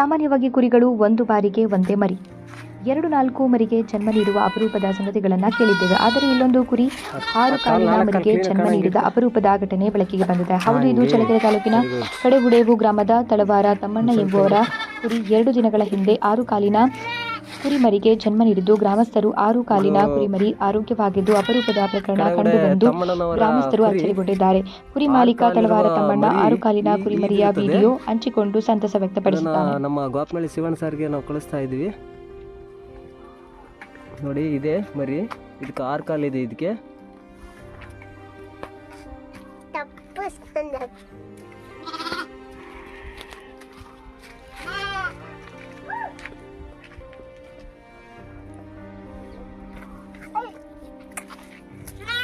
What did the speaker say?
ಸಾಮಾನ್ಯವಾಗಿ ಕುರಿಗಳು ಒಂದು ಬಾರಿಗೆ ಒಂದೇ ಮರಿ ಎರಡು ನಾಲ್ಕು ಮರಿಗೆ ಜನ್ಮ ನೀಡುವ ಅಪರೂಪದ ಸಂಗತಿಗಳನ್ನು ಕೇಳಿದ್ದೇವೆ. ಆದರೆ ಇಲ್ಲೊಂದು ಕುರಿ ಆರು ಕಾಲಿನ ಮರಿಗೆ ಜನ್ಮ ನೀಡಿದ ಅಪರೂಪದ ಘಟನೆ ಬೆಳಕಿಗೆ ಬಂದಿದೆ. ಹೌದು ಇದು ಚಳ್ಳಕೆರೆ ತಾಲೂಕಿನ ಕಡೆಗುಡೇವು ಗ್ರಾಮದ ತಳವಾರ ತಮ್ಮಣ್ಣ ಎಂಬುವರ ಕುರಿ ಎರಡು ದಿನಗಳ ಹಿಂದೆ ಆರು ಕಾಲಿನ ಕುರಿಮರಿಗೆ ಜನ್ಮ ನೀಡಿದ್ದು ಗ್ರಾಮಸ್ಥರು ಆರು ಕಾಲಿನ ಕುರಿಮರಿ ಆರೋಗ್ಯವಾಗಿದ್ದು ಅಪರೂಪದ ಪ್ರಕರಣ ಕಂಡುಬಂದು ಗ್ರಾಮಸ್ಥರು ಅಚ್ಚರಿಗೊಂಡಿದ್ದಾರೆ. ಕುರಿ ಮಾಲೀಕ ತಳವಾರ ತಮ್ಮಣ್ಣ ಆರು ಕಾಲಿನ ಕುರಿಮರಿಯ ವಿಡಿಯೋ ಹಂಚಿಕೊಂಡು ಸಂತಸ ವ್ಯಕ್ತಪಡಿಸಿದ್ದಾರೆ. ನಮ್ಮ ಗೋಪನಹಳ್ಳಿ ಶಿವಣ್ಣ ಸರ್ಗೆ ನಾವು ಕಳಿಸ್ತಾ ಇದ್ದೀವಿ ನೋಡಿ ಇದೆ ಮರಿ. ಇದಕ್ಕೆ ಆರು ಕಾಲಿದೆ ಇದಕ್ಕೆ.